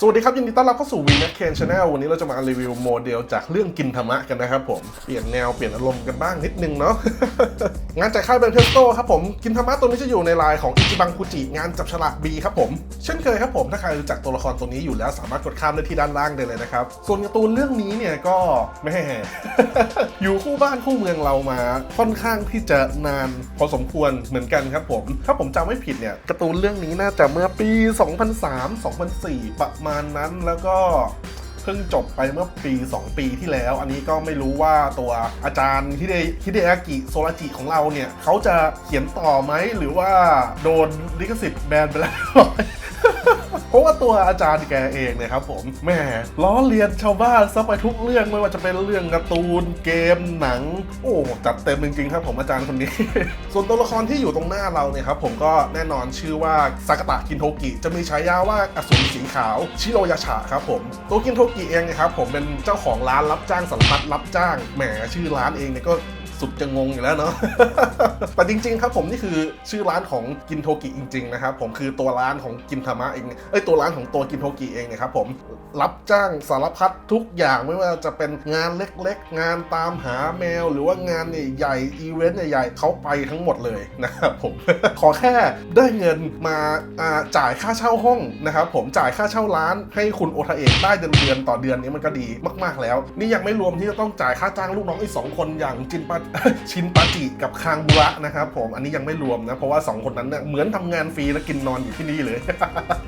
สวัสดีครับ ยินดีต้อนรับเข้าสู่ v m a c Ken Channel วันนี้เราจะมารีวิวโมเดลจากเรื่องกินธรรมะกันนะครับผม เปลี่ยนแนวเปลี่ยนอารมณ์กันบ้างนิดนึงเนาะงานจากค่ายแบรนเทสโตครับผม กินธรรมะตัวนี้จะอยู่ในลายของอิจิบังคุจิงานจับฉลาก B ครับผม เช่นเคยครับผม ถ้าใครรู้จักตัวละครตัวนี้อยู่แล้วสามารถกดข้ามได้ที่ด้านล่างได้เลยนะครับ ส่วนการ์ตูนเรื่องนี้เนี่ยก็แม่อยู่คู่บ้านคู่เมืองเรามา ค่อนข้างที่จะนานพอสมควรเหมือนกันครับผม ถ้าผมจำไม่ผิดเนี่ยการ์ตูนเรื่องนี้น่าจะเมื่อปี 2003-2004ประมาณนั้นแล้วก็เพิ่งจบไปเมื่อปี 2 ปีที่แล้ว อันนี้ก็ไม่รู้ว่าตัวอาจารย์ฮิเดฮิเดอากิโซราจิของเราเนี่ยเขาจะเขียนต่อไหมหรือว่าโดนลิขสิทธิ์แบนไปแล้ว เพราะว่าตัวอาจารย์แกเองเนี่ยครับผมแหม่ล้อเลียนชาวบ้านซะไปทุกเรื่องไม่ว่าจะเป็นเรื่องการ์ตูนเกมหนัง โอ้จัดเต็มจริงๆครับผมอาจารย์คนนี้ ส่วนตัวละครที่อยู่ตรงหน้าเราเนี่ยครับผมก็แน่นอนชื่อว่าซากาตะกินโทกิ จะมีฉายาว่าอสูรสีขาวชิโรยาชะครับผมตัวกินโทกิเองเนะครับผมเป็นเจ้าของร้านรับจ้างสัมพัดรับจ้างแหมชื่อร้านเองเนี่ยก็ สุดจะงงอยู่แล้วเนาะ แต่จริง ๆ ครับผมนี่คือชื่อร้านของกินโทกิจริง ๆ นะครับ ผมคือตัวร้านของกินธรรมะเองเอ้ยตัวร้านของตัวกินโทกิเองเนะครับผมรับจ้างสารพัดทุกอย่างไม่ว่าจะเป็นงานเล็กๆ งานตามหาแมว หรือว่างานใหญ่ๆอีเวนต์ใหญ่ๆเขาไปทั้งหมดเลยนะครับผม ขอแค่ได้เงินมาจ่ายค่าเช่าห้องนะครับผมจ่ายค่าเช่าร้านให้คุณโอทาเอะได้เดือนเดือนต่อเดือนนี้มันก็ดีมาก ๆแล้ว นี่ยังไม่รวมที่จะต้องจ่ายค่าจ้างลูกน้องอีกสองคนอย่างจินปาชินปาจิกับคางบุระนะครับผมอันนี้ยังไม่รวมนะ เพราะว่า 2 คนนั้นเนี่ยเหมือนทำงานฟรีและกินนอนอยู่ที่นี่เลย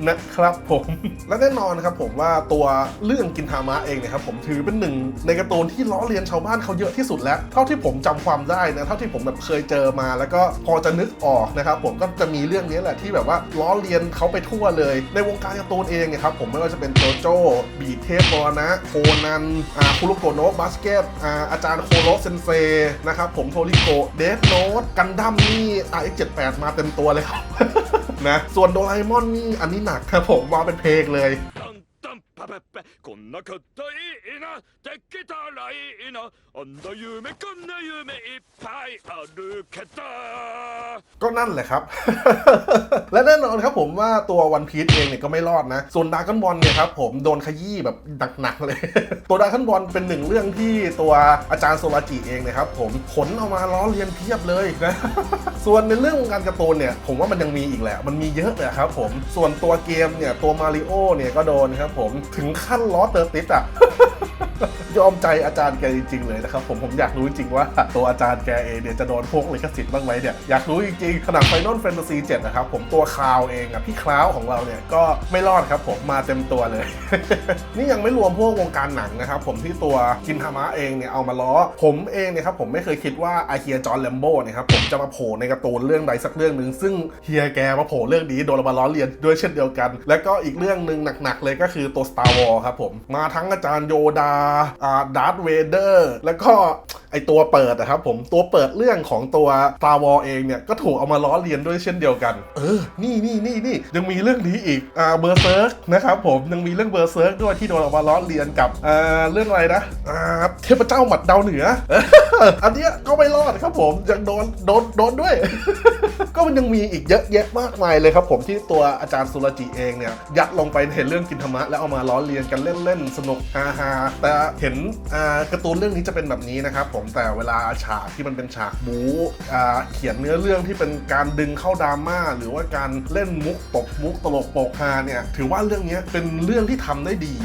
นะครับผมและแน่นอนนะครับผมว่าตัวเรื่องกินทามะเองเนะครับผมถือเป็นหนึ่งในการ์ตูนที่ล้อเลียนชาวบ้านเขาเยอะที่สุดแล้ว เท่าที่ผมจำความได้นะเท่าที่ผมแบบเคยเจอมา แล้วก็พอจะนึกออกนะครับผมก็จะมีเรื่องนี้แหละที่แบบว่าล้อเลียนเขาไปทั่วเลย ในวงการการ์ตูนเองเนี่ยครับผมไม่ว่าจะเป็นโจโจ้บีเทปโบนะโคนันอาคุรุโกโนะบาสเกตอาอาจารย์โคโรเซนเซนะครับ ผมโทริโกเดฟโนดกันดั้มนี่ RX78 มาเต็มตัวเลยครับนะส่วนโดราเอมอนนี่อันนี้หนักครับผมมาเป็นเพลงเลย こんなこといいなできたらいいなあんな夢こんな夢いっぱいあるけど ก็นั่นแหละครับ และแน่นอนครับผมว่าตัววันพี e เองเนี่ยก็ไม่รอดนะ ส่วนดาร์กันบอลเนี่ยครับผมโดนขยี้แบบหนักๆเลย ตัวดาร์กันบอลเป็นหนึ่งเรื่องที่ตัวอาจารย์โซราจิเองเนะครับผมขนเอามาล้อเลียนเพียบเลยนะ ส่วนในเรื่องวงการการ์ตูนเนี่ยผมว่ามันยังมีอีกแหละ มันมีเยอะเลยครับผม ส่วนตัวเกมเนี่ยตัวมาริโอเนี่ยก็โดนครับผมถึ ถึงขั้นล้อเตอร์ติสอะ ยอมใจอาจารย์แกจริงๆเลยนะครับผมผมอยากรู้จริงว่า ตัวอาจารย์แกเองเนี่ยจะโดนพวกลิขสิทธิ์บ้างไหมเนี่ยอยากรู้จริงๆขนาด Final Fantasy 7นะครับผมตัวคาวเองอะพี่คลาวของเราเนี่ยก็ไม่รอดครับผมมาเต็มตัวเลย นี่ยังไม่รวมพวกวงการหนังนะครับผมที่ตัวกินธรรมะเองเนี่ยเอามาล้อ ผมเองเนี่ยครับผมไม่เคยคิดว่าไอเฮียจอห์นแลมโบ้เนี่ยครับผมจะมาโผล่ในการ์ตูนเรื่องใดสักเรื่องหนึ่งซึ่งเฮียแกมาโผล่เรื่องนี้โดนมาล้อเลียนด้วยเช่นเดียวกัน แล้วก็อีกเรื่องหนึ่งหนักๆเลยก็คือตัว Star Wars ครับผมมาทั้งอาจารย์โยดาอ่าดาร์ธเวเดอร์แล้วก็ไอตัวเปิดนะครับผมตัวเปิดเรื่องของตัว Star Wars เองเนี่ยก็ถูกเอามาล้อเลียนด้วยเช่นเดียวกัน เออ นี่นี่นี่นี่ยังมีเรื่องนี้อีกอ่าเบอร์เซิร์กนะครับผมยังมีเรื่องเบอร์เซิร์กด้วยที่โดนเอามาล้อเลียนกับอ่าเรื่องอะไรนะอ่าเทพเจ้าหมัดดาวเหนืออันเนี้ยก็ไม่รอดครับผมยังโดนโดนโดนด้วย ก็มันยังมีอีกเยอะแยะมากมายเลยครับผมที่ตัวอาจารย์สุรจิเองเนี่ยยัดลงไปในเรื่องกินธรรมะแล้วเอามาล้อเลียนกันเล่นๆสนุกฮาฮาๆแต่เห็นอ่าการ์ตูนเรื่องนี้จะเป็นแบบนี้นะครับผมแต่เวลาฉากที่มันเป็นฉากบู๊อ่าเขียนเนื้อเรื่องที่เป็นการดึงเข้าดราม่าหรือว่าการเล่นมุกตบมุกตลกโปกฮาเนี่ยถือว่าเรื่องนี้เป็นเรื่องที่ทำได้ดี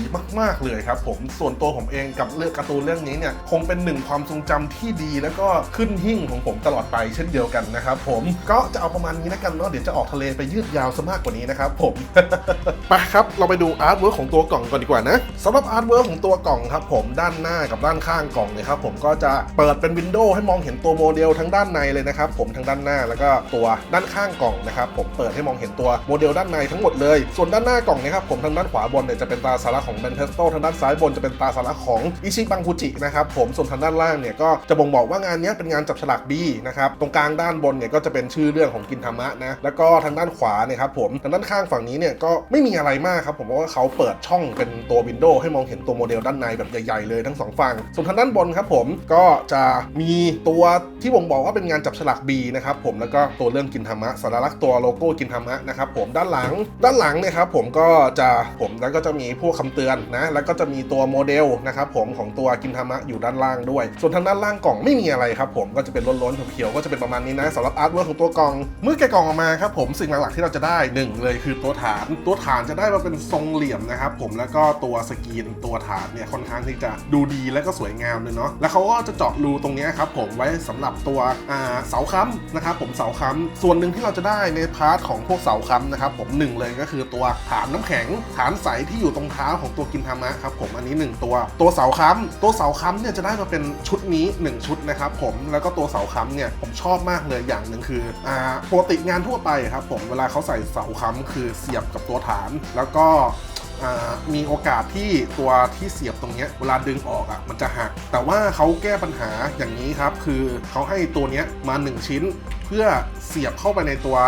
มาก ๆเลยครับผมส่วนตัวผมเองกับเรื่องการ์ตูนเรื่องนี้เนี่ยคงเป็นหนึ่งความทรงจำที่ดี แล้วก็ขึ้นหิ่งของผมตลอดไปเช่นเดียวกันนะครับผมก็จะเอาประมาณนี้แล้วกันเนาะเดี๋ยวจะออกทะเลไปยืดยาวซะมากกว่านี้นะครับผมไปครับเราไปดูอาร์ตเวิร์กของตัวกล่องก่อนดีกว่านะสำหรับอาร์ตเวิร์กของตัวกล่องครับผมด้านหน้ากับด้านข้างกล่องเนี่ยครับผมก็จะเปิดเป็นวินโดว์ให้มองเห็นตัวโมเดลทั้งด้านในเลยนะครับผมทั้งด้านหน้าแล้วก็ตัวด้านข้างกล่องนะครับผมเปิดให้มองเห็นตัวโมเดลด้านในทั้งหมดเลย ส่วนด้านหน้ากล่องเนะครับผมทางด้านขวาบนเนี่ยจะเป็นตาสาระของเบนเทสโตทางด้านซ้ายบนจะเป็นตาสาระของอิชิบังคุจินะครับผมส่วนทางด้านล่างเนี่ยก็จะบ่งบอกว่างานนี้เป็นงานจับฉลาก B นะครับตรงกลางด้านบนเนี่ยก็จะเป็นชื่อเรื่องของกินธรรมะนะแล้วก็ทางด้านขวาเนี่ยครับผมทางด้านข้างฝั่งนี้เนี่ยก็ไม่มีอะไรมากครับผมเพราะว่าเขาเปิดช่องเป็นตัววินโดว์ให้มองเห็นตัวโมเดลด้านในแบบใหญ่ๆเลยทั้งสองฝั่งส่วนทางด้านบนครับผมก็จะมีตัวที่ผมบอกว่าเป็นงานจับฉลาก B นะครับผมแล้วก็ตัวเรื่องกินธรรมะสัญลักษณ์ตัวโลโก้กินธรรมะนะครับผมด้านหลังด้านหลังเนี่ยครับผมก็จะผมแล้วก็จะมีพวกคำเตือนนะแล้วก็จะมีตัวโมเดลนะครับผมของตัวกินธรรมะอยู่ด้านล่างด้วย ส่วนทางด้านล่างกล่องไม่มีอะไรครับผมก็จะเป็นล้นๆเขียวๆก็จะเป็นประมาณนี้นะสำหรับอาร์ตเวิร์ของตัวกล่องเมื่อแกะกล่องออกมาครับผมสิ่งหลักๆที่เราจะได้หนึ่งเลยคือตัวฐานตัวฐานจะได้มาเป็นทรงเหลี่ยมนะครับผมแล้วก็ตัวสกรีนตัวฐานเนี่ยค่อนข้างที่จะดูดีและก็สวยงามเลยเนาะแล้วเขาก็จะจาะรูตรงนี้ครับผมไว้สำหรับตัวเสาค้ำนะครับผมเสาค้ำส่วนหนึ่งที่เราจะได้ในพาร์ทของพวกเสาค้ำนะครับผมหนึ่งเลยก็คือตัวฐานน้ำแข็งฐานใสที่อยู่ตรงเท้าของตัวกินธรรมะครับผมอันนี้หนึ่งตัว ตัวเสาค้ำตัวเสาค้ำเนี่ยจะได้มาเป็นชุดนี้หนึ่งชุดนะครับผมแล้วก็ตัวเสาค้ำเนี่ยผมชอบมากเลยอย่างหนึ่งคืออ่าปกติงานทั่วไปครับผมเวลาเขาใส่เสาค้ำคือเสียบกับตัวฐาน แล้วก็ มีโอกาสที่ตัวที่เสียบตรงนี้เวลาดึงออกอะมันจะหัก แต่ว่าเขาแก้ปัญหาอย่างนี้ครับ คือเขาให้ตัวนี้มา 1 ชิ้นเพื่อเสียบเข้าไปในตัว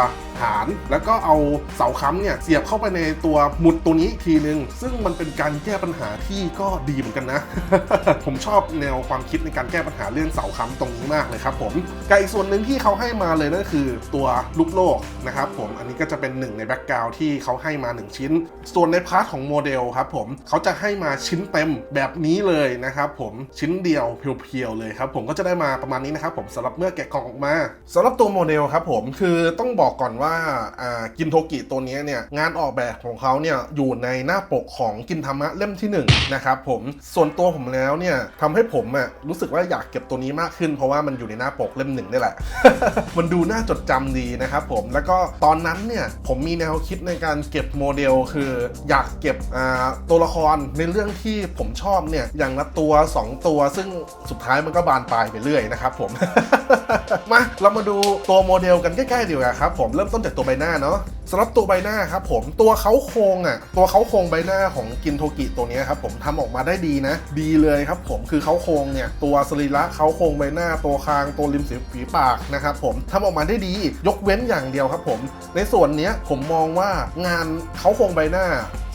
ฐาน แล้วก็เอาเสาค้ำเนี่ยเสียบเข้าไปในตัวหมุดตัวนี้อีกทีนึง ซึ่งมันเป็นการแก้ปัญหาที่ก็ดีเหมือนกันนะ ผมชอบแนวความคิดในการแก้ปัญหาเรื่องเสาค้ำตรงนี้มากเลยครับผมกับอีกส่วนหนึ่งที่เขาให้มาเลยนั่นคือตัวลูกโลกนะครับผมอันนี้ก็จะเป็นหนึ่งในแบ็กกราวที่เขาให้มา 1 ชิ้น ส่วนในพาร์ทของโมเดลครับผมเขาจะให้มาชิ้นเต็มแบบนี้เลยนะครับผมชิ้นเดียวเพียวๆเลยครับผมก็จะได้มาประมาณนี้นะครับผมสำหรับเมื่อแกะกล่องออกมาสำหรับตัวัวโมเดลครับผมคือต้องบอกก่อนว่ากินโทกิตัวนี้เนี่ยงานออกแบบของเขาเนี่ยอยู่ในหน้าปกของกินธรรมะเล่มที่1นงนะครับผมส่วนตัวผมแล้วเนี่ยทำให้ผมอะรู้สึกว่าอยากเก็บตัวนี้มากขึ้น เพราะว่ามันอยู่ในหน้าปกเล่มหนึ่งนี่แหละ มันดูน่าจดจำดีนะครับผมแล้วก็ตอนนั้นเนี่ยผมมีแนวคิดในการเก็บโมเดล คืออยากเก็บตัวละครในเรื่องที่ผมชอบเนี่ยอย่างละตัว 2 ตัว ซึ่งสุดท้ายมันก็บานปลายไปเรื่อยนะครับผมมาเรามาดูตัวโมเดลกันใกล้ๆดีกว่าครับผมเริ่มต้นจากตัวใบหน้าเนาะ สำหรับตัวใบหน้าครับผมตัวเขาโครงอะตัวเขาโครงใบหน้าของกินโทกิตัวนี้ครับผมทำออกมาได้ดีนะ ดีเลยครับผมคือเขาโครงเนี่ยตัวสรีระเขาโครงใบหน้า ตัวคางตัวริมสีฝีปากนะครับผมทำออกมาได้ดียกเว้นอย่างเดียวครับผม ในส่วนนี้ผมมองว่างานเขาโครงใบหน้า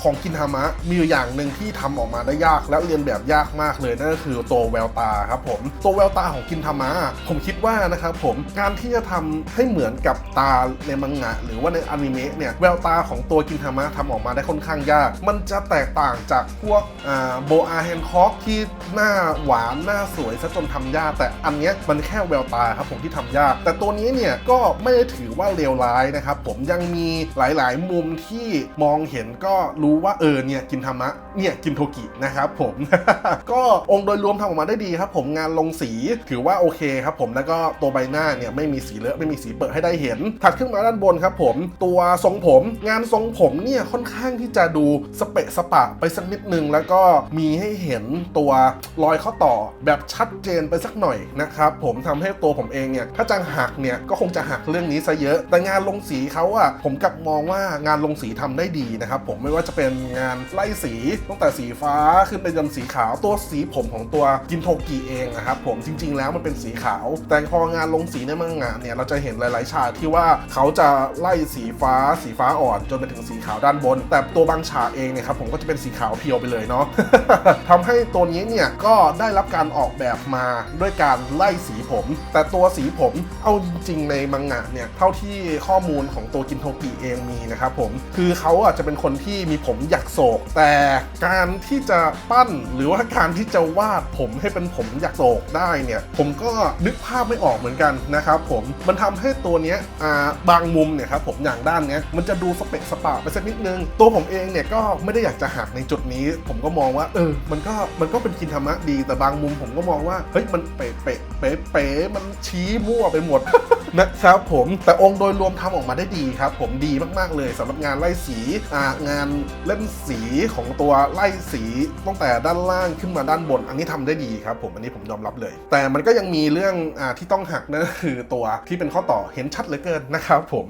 ของกินฮามะมีอยู่อย่างหนึ่งที่ทำออกมาได้ยากและเรียนแบบยากมากเลยนั่นก็คือตัวแววตาครับผมตัวแววตาของกินฮามะผมคิดว่านะครับผมการที่จะทำให้เหมือนกับตาในมังงะ หรือว่าในอนิเมะเนี่ยแววตาของตัวกินฮามะทำออกมาได้ค่อนข้างยาก มันจะแตกต่างจากพวกโบอาแฮนคอกที่หน้าหวานหน้าสวยซะจนทำยาก แต่อันเนี้ยมันแค่แววตาครับผมที่ทำยาก แต่ตัวนี้เนี่ยก็ไม่ได้ถือว่าเลวร้ายนะครับผมยังมีหลายๆ มุมที่มองเห็นก็รู้ว่าเออเนี่ยกินธรรมะเนี่ยกินโทกินะครับผมก็องค์โดยรวมทำออกมาได้ดีครับผมงานลงสีถือว่าโอเคครับผมแล้วก็ตัวใบหน้าเนี่ยไม่มีสีเลอะไม่มีสีเปิดให้ได้เห็น ถัดขึ้นมาด้านบนครับผมตัวทรงผม งานทรงผมเนี่ยค่อนข้างที่จะดูสเปะสปะไปสักนิดนึง แล้วก็มีให้เห็นตัวรอยข้อต่อแบบชัดเจนไปสักหน่อยนะครับผมทำให้ตัวผมเองเนี่ยถ้าจะหักเนี่ยก็คงจะหักเรื่องนี้ซะเยอะ แต่งานลงสีเขาอะผมกลับมองว่างานลงสีทำได้ดีนะครับผมไม่ว่าจะเป็นงานไล่สีตั้งแต่สีฟ้าขึ้นไปจนสีขาวตัวสีผมของตัวกินโทกิเองนะครับผมจริง ๆ แล้วมันเป็นสีขาว แต่พองานลงสีในมังงะเนี่ยเราจะเห็นหลาย ๆ ฉากที่ว่าเขาจะไล่สีฟ้าสีฟ้าอ่อนจนไปถึงสีขาวด้านบน แต่ตัวบางฉากเองเนี่ยครับผมก็จะเป็นสีขาวเพียวไปเลยเนาะทำให้ตัวนี้เนี่ยก็ได้รับการออกแบบมาด้วยการไล่สีผม แต่ตัวสีผมเอาจริงๆในมังงะเนี่ยเท่าที่ข้อมูลของตัวกินโทกิเองมีนะครับผมคือเขาอะจะเป็นคนที่มีผมหยักโศก แต่การที่จะปั้นหรือว่าการที่จะวาดผมให้เป็นผมหยักโศกได้เนี่ยผมก็นึกภาพไม่ออกเหมือนกันนะครับผมมันทำให้ตัวเนี้ยอ่าบางมุมเนี่ยครับผมอย่างด้านเนี้ยมันจะดูสเปะสปะไปสักนิดนึง ตัวผมเองเนี่ยก็ไม่ได้อยากจะหักในจุดนี้ ผมก็มองว่าเออมันก็มันก็เป็นกินธรรมะดีแต่บางมุมผมก็มองว่าเฮ้ยมันเป๊ะเป๊ะเป๊ะเป๊ะมันชี้มั่วไปหมดนะครับผมแต่องค์โดยรวมทำออกมาได้ดีครับ ผมดีมากๆเลยสำหรับงานไล่สีงานเล่นสีของตัวไล่สีตั้งแต่ด้านล่างขึ้นมาด้านบน อันนี้ทำได้ดีครับ ผมอันนี้ผมยอมรับเลย แต่มันก็ยังมีเรื่องอที่ต้องหักนั่นคือตัวที่เป็นข้อต่อเห็นชัดเหลือเกินนะครับผม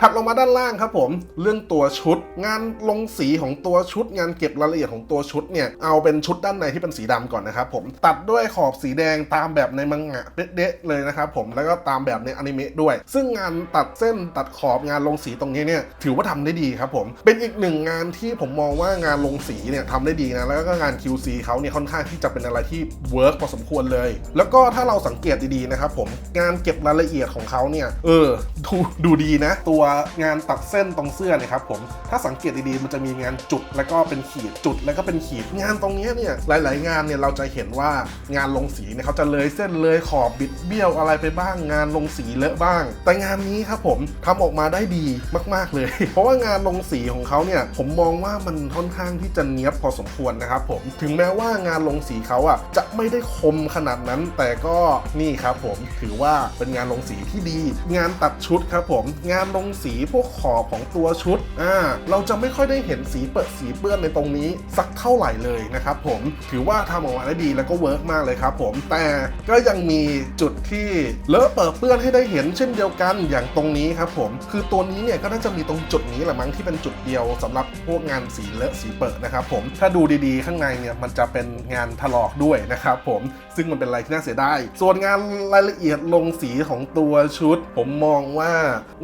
ถัดลงกมาด้านล่างครับผม เรื่องตัวชุด งานลงสีของตัวชุด งานเก็บรายละเอียดของตัวชุดเนี่ย เอาเป็นชุดด้านในที่เป็นสีดำก่อนนะครับผม ตัดด้วยขอบสีแดงตามแบบในมังงะเด๊ะเลยนะครับผม แล้วก็ตามแบบในอนิเมะด้วย ซึ่งงานตัดเส้นตัดขอบงานลงสีตรงนี้เนี่ย ถือว่าทำได้ดีครับผม เป็นอีกหนึ่งงานที่ผมมองว่างานลงสีเนี่ยทำได้ดีนะ แล้วก็งาน QC เขาเนี่ยค่อนข้างที่จะเป็นอะไรที่เวิร์กพอสมควรเลย แล้วก็ถ้าเราสังเกตดีๆนะครับผม งานเก็บรายละเอียดของเขาเนี่ย เออ ดูดูดีนะ ตัวงานตัดเส้นตรงเสื้อเนี่ยครับผม ถ้าสังเกตดีๆ มันจะมีงานจุดแล้วก็เป็นขีดจุดแล้วก็เป็นขีดงานตรงนี้เนี่ยหลาย ๆ งานเนี่ยเราจะเห็นว่างานลงสีเนี่ยเขาจะเลยเส้นเลยขอบบิดเบี้ยวอะไรไปบ้าง งานลงสีเลอะบ้าง แต่งานนี้ครับผมทำออกมาได้ดีมาก ๆ เลย เพราะว่างานลงสีของเขาเนี่ยผมมองว่ามันค่อนข้างที่จะเนี้ยบพอสมควรนะครับผมถึงแม้ว่างานลงสีเขาอะจะไม่ได้คมขนาดนั้น แต่ก็นี่ครับผมถือว่าเป็นงานลงสีที่ดี งานตัดชุดครับผม งานลงสีพวกขอบของตัวชุดอ่าเราจะไม่ค่อยได้เห็นสีเปิดสีเปื้อนในตรงนี้สักเท่าไหร่เลยนะครับผมถือว่าทำออกมาได้ดีแล้วก็เวิร์กมากเลยครับผมแต่ก็ยังมีจุดที่เลอะเปิดเปื้อนให้ได้เห็นเช่นเดียวกันอย่างตรงนี้ครับผมคือตัวนี้เนี่ยก็น่าจะมีตรงจุดนี้แหละมั้งที่เป็นจุดเดียวสำหรับพวกงานสีเลอะสีเปิดนะครับผมถ้าดูดีๆ ข้างในเนี่ยมันจะเป็นงานถลอกด้วยนะครับผมซึ่งมันเป็นอะไรที่น่าเสียดายส่วนงานรายละเอียดลงสีของตัวชุด ผมมองว่า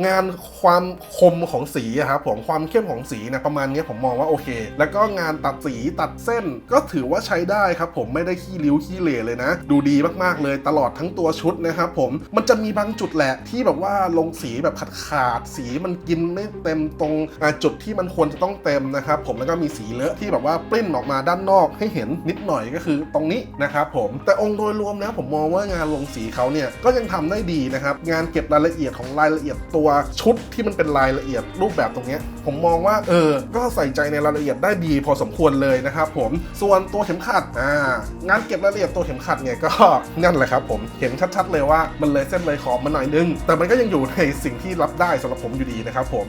งานความคมของสีอะครับผมความเข้มของสีเนะประมาณนี้ผมมองว่าโอเค แล้วก็งานตัดสีตัดเส้นก็ถือว่าใช้ได้ครับผมไม่ได้ขี้ริ้วขี้เหร่เลยนะ ดูดีมากๆเลยตลอดทั้งตัวชุดนะครับผมมันจะมีบางจุดแหละที่แบบว่าลงสีแบบขาดขาดสีมันกินไม่เต็มตรงจุดที่มันควรจะต้องเต็มนะครับผมแล้วก็มีสีเลอะที่แบบว่าปริ้นออกมาด้านนอกให้เห็นนิดหน่อยก็คือตรงนี้นะครับผมแต่องค์โดยรวมนะผมมองว่างานลงสีเขาเนี่ยก็ยังทำได้ดีนะครับงานเก็บรายละเอียดของรายละเอียดตัวชุดที่มันเป็นรายละเอียดรูปแบบตรงนี้ผมมองว่าเออ ก็ใส่ใจในรายละเอียดได้ดีพอสมควรเลยนะครับผมส่วนตัวเข็มขัดอ่างานเก็บรายละเอียดตัวเข็มขัดเนี่ยก็นั่นแหละครับผมเห็นชัดๆเลยว่ามันเลยเส้นเลยขอบมาหน่อยนึง แต่มันก็ยังอยู่ในสิ่งที่รับได้สำหรับผมอยู่ดีนะครับผม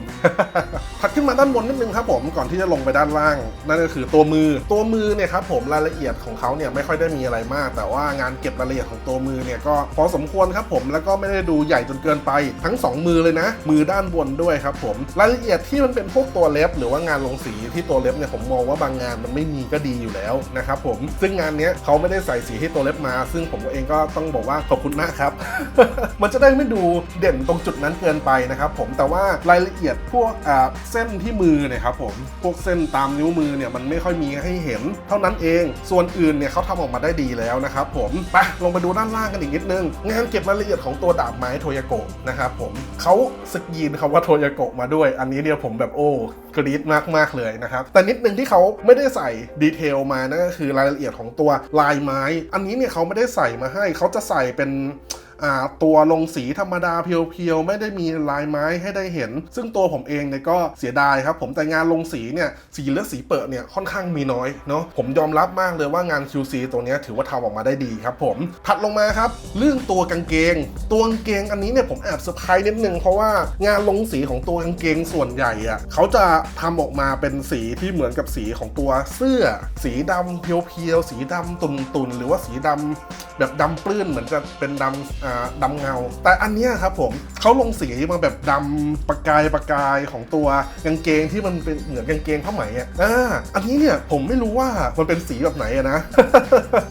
ถัดขึ้นมาด้านบนนิดนึงครับผมก่อนที่จะลงไปด้านล่าง นั่นก็คือตัวมือตัวมือเนี่ยครับผมรายละเอียดของเขาเนี่ยไม่ค่อยได้มีอะไรมาก แต่ว่างานเก็บรายละเอียดของตัวมือเนี่ยก็พอสมควรครับผมแล้วก็ไม่ได้ดูใหญ่จนเกินไปทั้งสองมือเลยนะ มือด้านบนด้วยครับผมรายละเอียดที่มันเป็นพวกตัวเล็บ หรือว่างานลงสีที่ตัวเล็บเนี่ยผมมองว่าบางงานมันไม่มีก็ดีอยู่แล้วนะครับผมซึ่งงานเนี้ยเขาไม่ได้ใส่สีให้ตัวเล็บมา ซึ่งผมเองก็ต้องบอกว่าขอบคุณมากครับ มันจะได้ไม่ดูเด่นตรงจุดนั้นเกินไปนะครับผมแต่ว่ารายละเอียดพวกเส้นที่มือเนี่ยครับผมพวกเส้นตามนิ้วมือเนี่ยมันไม่ค่อยมีให้เห็น เท่านั้นเอง ส่วนอื่นเนี่ยเขาทำออกมาได้ดีแล้วนะครับผมไปลงไปดูด้านล่างกันอีกนิดนึงงานเก็บรายละเอียดของตัวดาบไม้โทยาโกะนะครับผมเขาสกรีนคำว่าโทยาโกะมาด้วย อันนี้เนี่ยผมแบบโอ้กรี๊ดมากๆเลยนะครับ แต่นิดนึงที่เขาไม่ได้ใส่ดีเทลมานั่นก็คือรายละเอียดของตัวลายไม้ อันนี้เนี่ยเขาไม่ได้ใส่มาให้เขาจะใส่เป็น ตัวลงสีธรรมดาเพียวๆ ไม่ได้มีลายไม้ให้ได้เห็น ซึ่งตัวผมเองเนี่ยก็เสียดายครับ ผมแต่งานลงสีเนี่ยสีเลือดสีเปิดเนี่ยค่อนข้างมีน้อยเนาะผมยอมรับมากเลยว่างาน QC ตัวนี้ถือว่าทำออกมาได้ดีครับผมถัดลงมาครับ เรื่องตัวกางเกง ตัวกางเกงอันนี้เนี่ยผมแอบเซอร์ไพรส์นิดนึงเพราะว่างานลงสีของตัวกางเกงส่วนใหญ่อะเขาจะทำออกมาเป็นสีที่เหมือนกับสีของตัวเสื้อ สีดำเพียวๆสีดำตุนๆหรือว่าสีดำแบบดำปลื้นเหมือนจะเป็นดำอ่าดำเงา แต่อันนี้ครับผมเขาลงสีมาแบบดำประกายประกายของตัวกางเกงที่มันเป็นเหมือนกางเกงผ้าไหมอะอ่าอันนี้เนี่ยผมไม่รู้ว่ามันเป็นสีแบบไหนอะนะ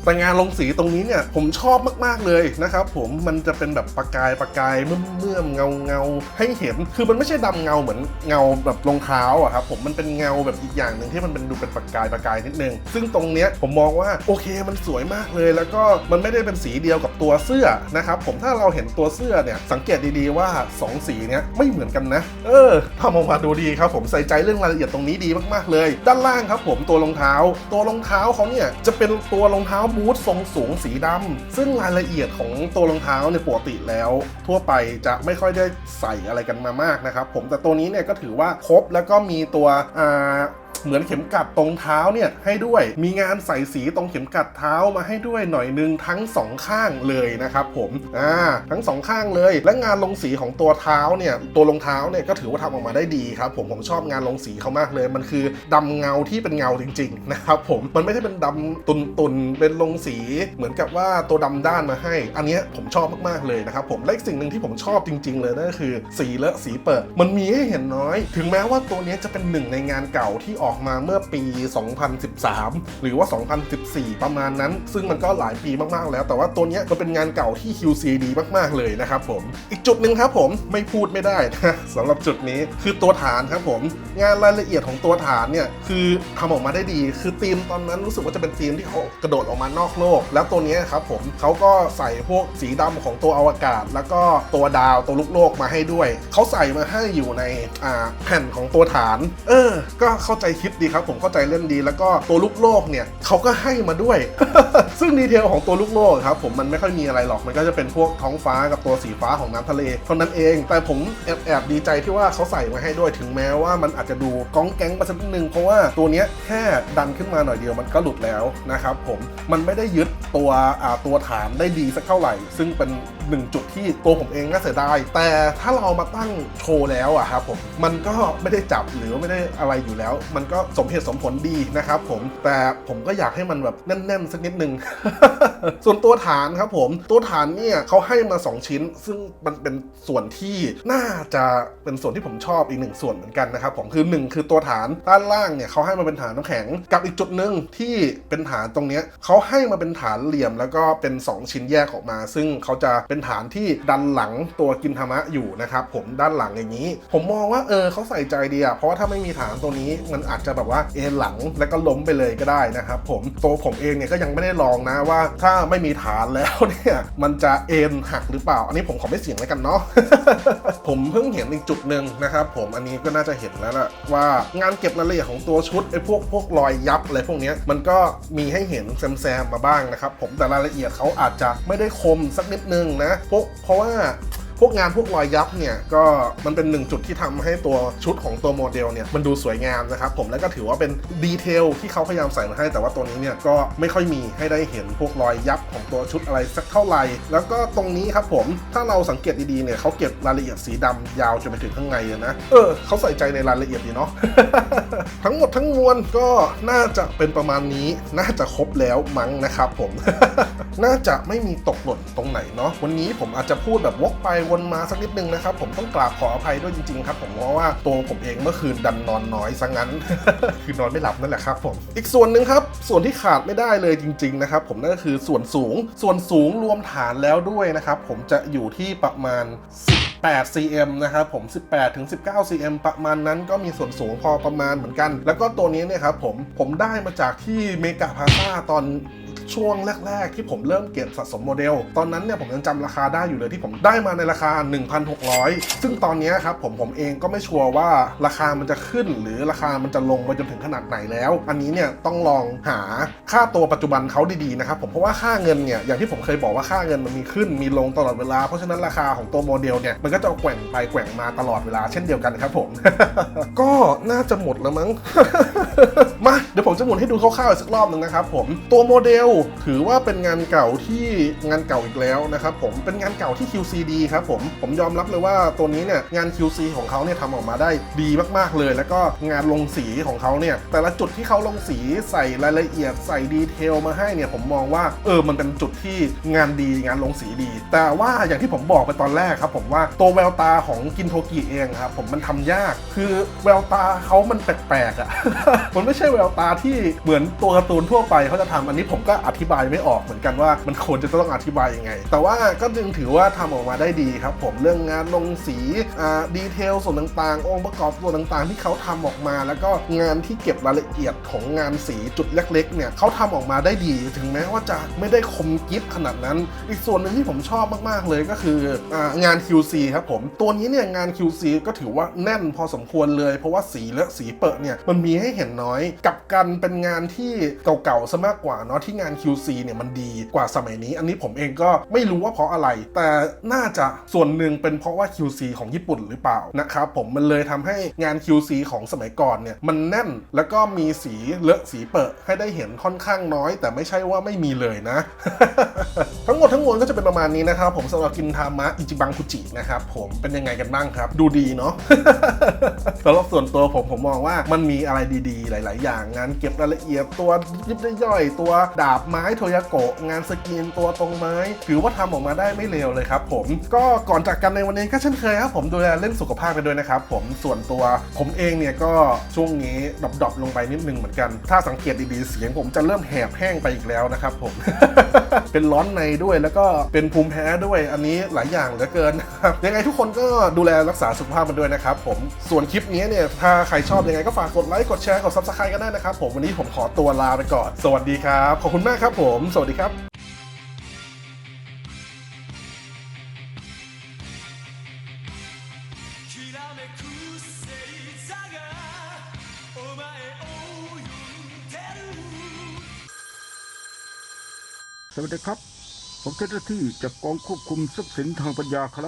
แต่งานลงสีตรงนี้เนี่ยผมชอบมากๆเลยนะครับผมมันจะเป็นแบบประกายประกายเมื่อมเงาเงาให้เห็น คือมันไม่ใช่ดำเงาเหมือนเงาแบบรองเท้าอะครับผมมันเป็นเงาแบบอีกอย่างหนึ่งที่มันเป็นดูเป็นประกายประกายนิดนึง ซึ่งตรงเนี้ยผมมองว่าโอเคมันสวยมากเลย แล้วก็มันไม่ได้เป็นสีเดียวกับตัวเสื้อนะครับผมถ้าเราเห็นตัวเสื้อเนี่ยสังเกตดีๆว่าสองสีเนี้ยไม่เหมือนกันนะ เออทำออกมาดูดีครับผมใส่ใจเรื่องรายละเอียดตรงนี้ดีมากๆเลย ด้านล่างครับผมตัวรองเท้า ตัวรองเท้าเขาเนี่ยจะเป็นตัวรองเท้าบูททรงสูงสีดำซึ่งรายละเอียดของตัวรองเท้าเนี่ยปกติแล้ว ทั่วไปจะไม่ค่อยได้ใส่อะไรกันมามากนะครับผมแต่ตัวนี้เนี่ยก็ถือว่าครบแล้วก็มีตัวอ่าเหมือนเข็มกัดตรงเท้าเนี่ยให้ด้วยมีงานใส่สีตรงเข็มกัดเท้ามาให้ด้วยหน่อยนึงทั้งสองข้างเลยนะครับผมอ่าทั้งสองข้างเลย และงานลงสีของตัวเท้าเนี่ยตัวรองเท้าเนี่ยก็ถือว่าทำออกมาได้ดีครับผมผมชอบงานลงสีเขามากเลย มันคือดำเงาที่เป็นเงาจริง ๆ นะครับผมมันไม่ได้เป็นดำตุนๆเป็นลงสีเหมือนกับว่าตัวดำด้านมาให้ อันนี้ผมชอบมากๆเลยนะครับผมและสิ่งหนึ่งที่ผมชอบจริง ๆ เลยนั่นก็คือสีเลอะสีเปิด มันมีให้เห็นน้อย ถึงแม้ว่าตัวนี้จะเป็นหนึ่งในงานเก่าที่ออกมาเมื่อปี 2013 หรือว่า 2014 ประมาณนั้น ซึ่งมันก็หลายปีมากๆแล้ว แต่ว่าตัวเนี้ยมันเป็นงานเก่าที่ QC ดีมากๆเลยนะครับผม อีกจุดหนึ่งครับผมไม่พูดไม่ได้นะสำหรับจุดนี้คือตัวฐานครับผม งานรายละเอียดของตัวฐานเนี่ยคือทำออกมาได้ดี คือธีมตอนนั้นรู้สึกว่าจะเป็นธีมที่เขากระโดดออกมานอกโลก แล้วตัวนี้ครับผมเขาก็ใส่พวกสีดำของตัวอวกาศ แล้วก็ตัวดาวตัวลูกโลกมาให้ด้วย เขาใส่มาให้อยู่ในแผ่นของตัวฐาน เออ ก็เข้าใจคิดดีครับ ผมเข้าใจเล่นดี แล้วก็ตัวลูกโลกเนี่ยเขาก็ให้มาด้วย ซึ่งดีเทลของตัวลูกโลกครับผมมันไม่ค่อยมีอะไรหรอกมันก็จะเป็นพวกท้องฟ้ากับตัวสีฟ้าของน้ำทะเลเท่านั้นเอง แต่ผมแอบแอบดีใจที่ว่าเขาใส่มาให้ด้วยถึงแม้ว่ามันอาจจะดูก้องแก๊งไปสักนิดนึงเพราะว่าตัวเนี้ยแค่ดันขึ้นมาหน่อยเดียวมันก็หลุดแล้วนะครับผมมันไม่ได้ยึดตัวตัวฐานได้ดีสักเท่าไหร่ ซึ่งเป็น หนึ่งจุดที่ตัวผมเองก็เสียดาย แต่ถ้าเราเอามาตั้งโชว์แล้วอะครับผมมันก็ไม่ได้จับหรือว่าไม่ได้อะไรอยู่แล้ว มันก็สมเหตุสมผลดีนะครับผมแต่ผมก็อยากให้มันแบบแน่นๆสักนิดนึง ส่วนตัวฐานครับผมตัวฐานเนี่ยเขาให้มา 2 ชิ้น ซึ่งมันเป็นส่วนที่น่าจะเป็นส่วนที่ผมชอบอีกหนึ่งส่วนเหมือนกันนะครับผมคือ 1 คือตัวฐานด้านล่างเนี่ยเขาให้มาเป็นฐานน้ำแข็ง กับอีกจุดหนึ่งที่เป็นฐานตรงเนี้ยเขาให้มาเป็นฐานเหลี่ยมแล้วก็เป็น 2 ชิ้นแยกออกมา ซึ่งเขาจะเป็นฐานที่ดันหลังตัวกินธรรมะอยู่นะครับผมด้านหลังอย่างนี้ ผมมองว่าเออเขาใส่ใจดีอะเพราะว่าถ้าไม่มีฐานตัวนี้มันอาจจะแบบว่าเอ็นหลังแล้วก็ล้มไปเลยก็ได้นะครับผมตัวผมเองเนี่ยก็ยังไม่ได้ลองนะว่าถ้าไม่มีฐานแล้วเนี่ยมันจะเอ็นหักหรือเปล่า อันนี้ผมขอไม่เสียงแล้วกันเนาะผมเพิ่งเห็นอีกจุดหนึ่งนะครับผมอันนี้ก็น่าจะเห็นแล้วล่ะว่างานเก็บรายละเอียดของตัวชุดไอ้พวกพวกรอยยับอะไรพวกนี้มันก็มีให้เห็นแซมๆมาบ้างนะครับผมแต่รายละเอียดเขาอาจจะไม่ได้คมสักนิดนึงนะเพราะเพราะว่า พวกงานพวกรอยยับเนี่ยก็มันเป็นหนึ่งจุดที่ทำให้ตัวชุดของตัวโมเดลเนี่ยมันดูสวยงามนะครับผมแล้วก็ถือว่าเป็นดีเทลที่เขาพยายามใส่มาให้ แต่ว่าตัวนี้เนี่ยก็ไม่ค่อยมีให้ได้เห็นพวกรอยยับของตัวชุดอะไรสักเท่าไหร่แล้วก็ตรงนี้ครับผมถ้าเราสังเกตดีๆเนี่ยเขาเก็บรายละเอียดสีดำยาวจนไปถึงข้างในเลยนะเออเขาใส่ใจในรายละเอียดดีเนาะทั้งหมดทั้งมวลก็น่าจะเป็นประมาณนี้น่าจะครบแล้วมั้งนะครับผม น่าจะไม่มีตกหล่นตรงไหนเนาะวันนี้ผมอาจจะพูดแบบวกไปวนมาสักนิดนึงนะครับ ผมต้องกราบขออภัยด้วยจริงๆครับผมเพราะว่าตัวผมเองเมื่อคืนดันนอนน้อยซะงั้น คือนอนไม่หลับนั่นแหละครับผม อีกส่วนหนึ่งครับ ส่วนที่ขาดไม่ได้เลยจริง ๆ นะครับ ผมนั่นก็คือส่วนสูง ส่วนสูงรวมฐานแล้วด้วยนะครับ ผมจะอยู่ที่ประมาณ 8 cm นะครับผม 18ถึง19 cm ประมาณนั้นก็มีส่วนสูงพอประมาณเหมือนกัน แล้วก็ตัวนี้เนี่ยครับผมผมได้มาจากที่เมกาพาซาตอน ช่วงแรก ๆ ที่ผมเริ่มเก็บสะสมโมเดล ตอนนั้นเนี่ยผมยังจำราคาได้อยู่เลยที่ผมได้มาในราคา 1,600 ซึ่งตอนนี้ครับผมผมเองก็ไม่ชัวร์ว่าราคามันจะขึ้น หรือราคามันจะลงไปจนถึงขนาดไหนแล้ว อันนี้เนี่ยต้องลองหาค่าตัวปัจจุบันเขาดีๆนะครับผมเพราะว่าค่าเงินเนี่ยอย่างที่ผมเคยบอกว่าค่าเงินมันมีขึ้นมีลงตลอดเวลาเพราะฉะนั้นราคาของตัวโมเดลเนี่ยมันก็จะแกว่งไปแกว่งมาตลอดเวลาเช่นเดียวกันครับผม ก็น่าจะหมดแล้วมั้งมาเดี๋ยวผมจะหมุนให้ดูคร่าวๆอีกสักรอบหนึ่งนะครับผมตัวโมเดลถือว่าเป็นงานเก่าที่งานเก่าอีกแล้วนะครับผมเป็นงานเก่าที่ QC ดีครับผมผมยอมรับเลยว่าตัวนี้เนี่ยงาน QC ของเขาเนี่ยทำออกมาได้ดีมากๆเลย แล้วก็งานลงสีของเขาเนี่ยแต่ละจุดที่เขาลงสีใส่รายละเอียดใส่ดีเทลมาให้เนี่ยผมมองว่าเออมันเป็นจุดที่งานดีงานลงสีดี แต่ว่าอย่างที่ผมบอกไปตอนแรกครับผมว่าตัวแววตาของกินโทกิเองครับผมมันทำยากคือแววตาเขามันแปลกๆอะมันไม่ใช่แววตาที่เหมือนตัวการ์ตูนทั่วไปเขาจะทำอันนี้ผมก็ออธิบายไม่ออกเหมือนกันว่ามันควรจะต้องอธิบายยังไง แต่ว่าก็จึงถือว่าทำออกมาได้ดีครับ ผมเรื่องงานลงสีดีเทลส่วนต่างๆ องค์ประกอบส่วนต่างๆ ที่เขาทำออกมา แล้วก็งานที่เก็บรายละเอียดของงานสีจุดเล็กๆเนี่ยเขาทำออกมาได้ดี ถึงแม้ว่าจะไม่ได้คมกิฟขนาดนั้น อีกส่วนหนึ่งที่ผมชอบมากๆเลยก็คืออางาน QC ครับผมตัวนี้เนี่ยงาน QC ก็ถือว่าแน่นพอสมควรเลย เพราะว่าสีและสีเปิดเนี่ยมันมีให้เห็นน้อย กับกันเป็นงานที่เก่าๆซะมากกว่าเนาะที่งาน QC เนี่ยมันดีกว่าสมัยนี้ อันนี้ผมเองก็ไม่รู้ว่าเพราะอะไร แต่น่าจะส่วนหนึ่งเป็นเพราะว่า QC ของญี่ปุ่นหรือเปล่านะครับผมมันเลยทำให้งาน QC ของสมัยก่อนเนี่ยมันแน่นแล้วก็มีสีเลอะสีเปอะให้ได้เห็นค่อนข้างน้อย แต่ไม่ใช่ว่าไม่มีเลยนะ ทั้งหมดทั้งมวลก็จะเป็นประมาณนี้นะครับผมสำหรับกินทามะอิจิบังคุจินะครับผมเป็นยังไงกันบ้างครับ ดูดีเนาะสำหรับส่วนตัวผมผมมองว่ามันมีอะไรดีๆ หลาย ๆ อย่างงานเก็บรายละเอียดตัวยิบย่อยตัวดาบไม้โทยาโกะงานสกรีนตัวตรงไม้ ถือว่าทำออกมาได้ไม่เลวเลยครับผมก็ก่อนจากกันในวันนี้ก็เช่นเคยครับผมดูแลเรื่องสุขภาพไปด้วยนะครับผมส่วนตัวผมเองเนี่ยก็ช่วงนี้ดรอปลงไปนิดนึงเหมือนกัน ถ้าสังเกตดีๆเสียงผมจะเริ่มแหบแห้งไปอีกแล้วนะครับผมเป็นร้อนในด้วยแล้วก็เป็นภูมิแพ้ด้วยอันนี้หลายอย่างเหลือเกินนะครับยังไงทุกคนก็ดูแลรักษาสุขภาพมันด้วยนะครับผมส่วนคลิปนี้เนี่ยถ้าใครชอบยังไงก็ฝากกดไลค์กดแชร์กด subscribe กันได้นะครับผมวันนี้ผมขอตัวลาไปก่อน สวัสดีครับขอบคุณากครับผม สวัสดีครับสวัสดีครับ ผมเจ้าหน้าที่จากกองควบคุมทรัพย์สินทางปัญญาครับ